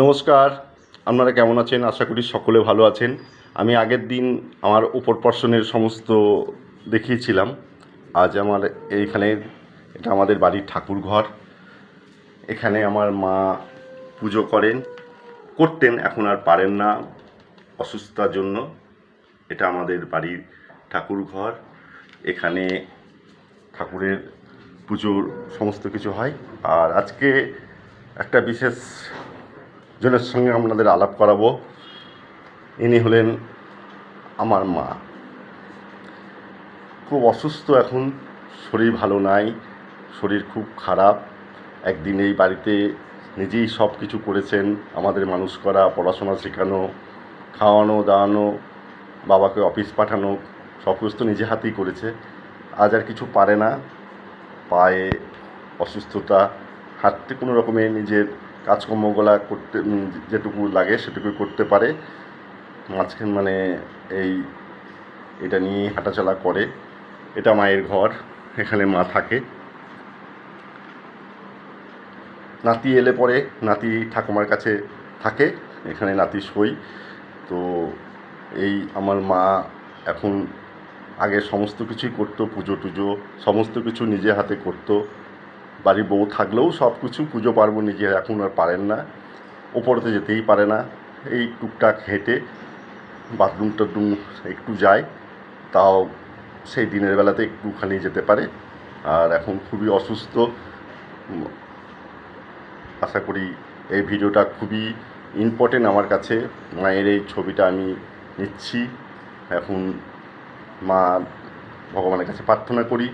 নমস্কার, আপনারা কেমন আছেন? আশা করি সকলে ভালো আছেন। আমি আগের দিন আমার উপর পর্শনের সমস্ত দেখিয়েছিলাম। আজ আমার এইখানে এটা আমাদের বাড়ির ঠাকুর ঘর। এখানে আমার মা পুজো করেন, করতেন, এখন আর পারেন না অসুস্থতার জন্য। এটা আমাদের বাড়ির ঠাকুর ঘর। এখানে ঠাকুরের পুজোর সমস্ত কিছু হয়। আর আজকে একটা বিশেষ জনের সঙ্গে আপনাদের আলাপ করাবো। ইনি হলেন আমার মা। খুব অসুস্থ এখন, শরীর ভালো নাই, শরীর খুব খারাপ। একদিন এই বাড়িতে নিজেই সব কিছু করেছেন, আমাদের মানুষ করা, পড়াশোনা শেখানো, খাওয়ানো, দাওয়ানো, বাবাকে অফিস পাঠানো, সব কিছু তো নিজে হাতেই করেছে। আজ আর কিছু পারে না। পায়ে অসুস্থতা, হাঁটতে কোনো রকমে নিজের কাজকর্মগুলা করতে যেটুকু লাগে সেটুকু করতে পারে। মাঝখান মানে এই, এটা নিয়ে হাঁটাচলা করে। এটা মায়ের ঘর, এখানে মা থাকে। নাতি এলে পরে নাতি ঠাকুমার কাছে থাকে, এখানে নাতি সই। তো এই আমার মা এখন আগে সমস্ত কিছুই করতো, পুজো টুজো, সমস্ত কিছু নিজে হাতে করতো। বাড়ির বউ থাকলেও সব কিছু পুজো পার্বণ নিজে এখন আর পারেন না। ওপরেতে যেতেই পারে না। এই টুকটাক হেঁটে বাথরুম টাথরুম একটু যায়, তাও সেই দিনের বেলাতে একটুখানি যেতে পারে। আর এখন খুবই অসুস্থ। আশা করি এই ভিডিওটা খুবই ইম্পর্টেন্ট আমার কাছে। মায়ের এই ছবিটা আমি নিচ্ছি। এখন মা ভগবানের কাছে প্রার্থনা করি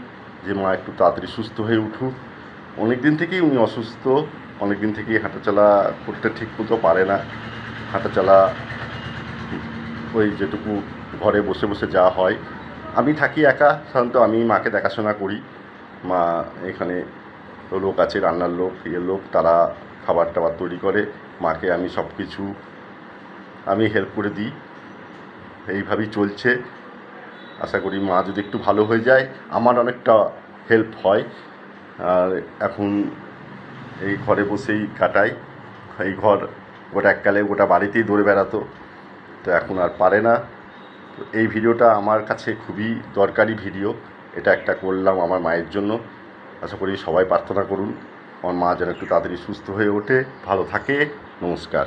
যে মা একটু তাড়াতাড়ি সুস্থ হয়ে উঠুক। অনেক দিন থেকেই উনি অসুস্থ অনেক দিন থেকেই হাঁটাচলা করতে ঠিক মতো পারে না। হাঁটাচলা ওই যেটুকু ঘরে বসে বসে যা হয়। আমি থাকি একা, সাধারণত আমি মাকে দেখাশোনা করি। মা এখানে লোক আছে, রান্নার লোক, ইয়ের লোক, তারা খাবার টাবার তৈরি করে। মাকে আমি সব কিছু আমি হেল্প করে দিই। এইভাবেই চলছে। আশা করি মা যদি একটু ভালো হয়ে যায়, আমার অনেকটা হেল্প হয়। আর এখন এই ঘরে বসেই কাটাই। এই ঘর গোটা এককালে গোটা বাড়িতেই দৌড়ে বেড়াতো। তো এখন আর পারে না। তো এই ভিডিওটা আমার কাছে খুবই দরকারি ভিডিও। এটা একটা করলাম আমার মায়ের জন্য। আশা করি সবাই প্রার্থনা করুন। আমার মা যেন একটু তাড়াতাড়ি সুস্থ হয়ে ওঠে। ভালো থাকে। নমস্কার।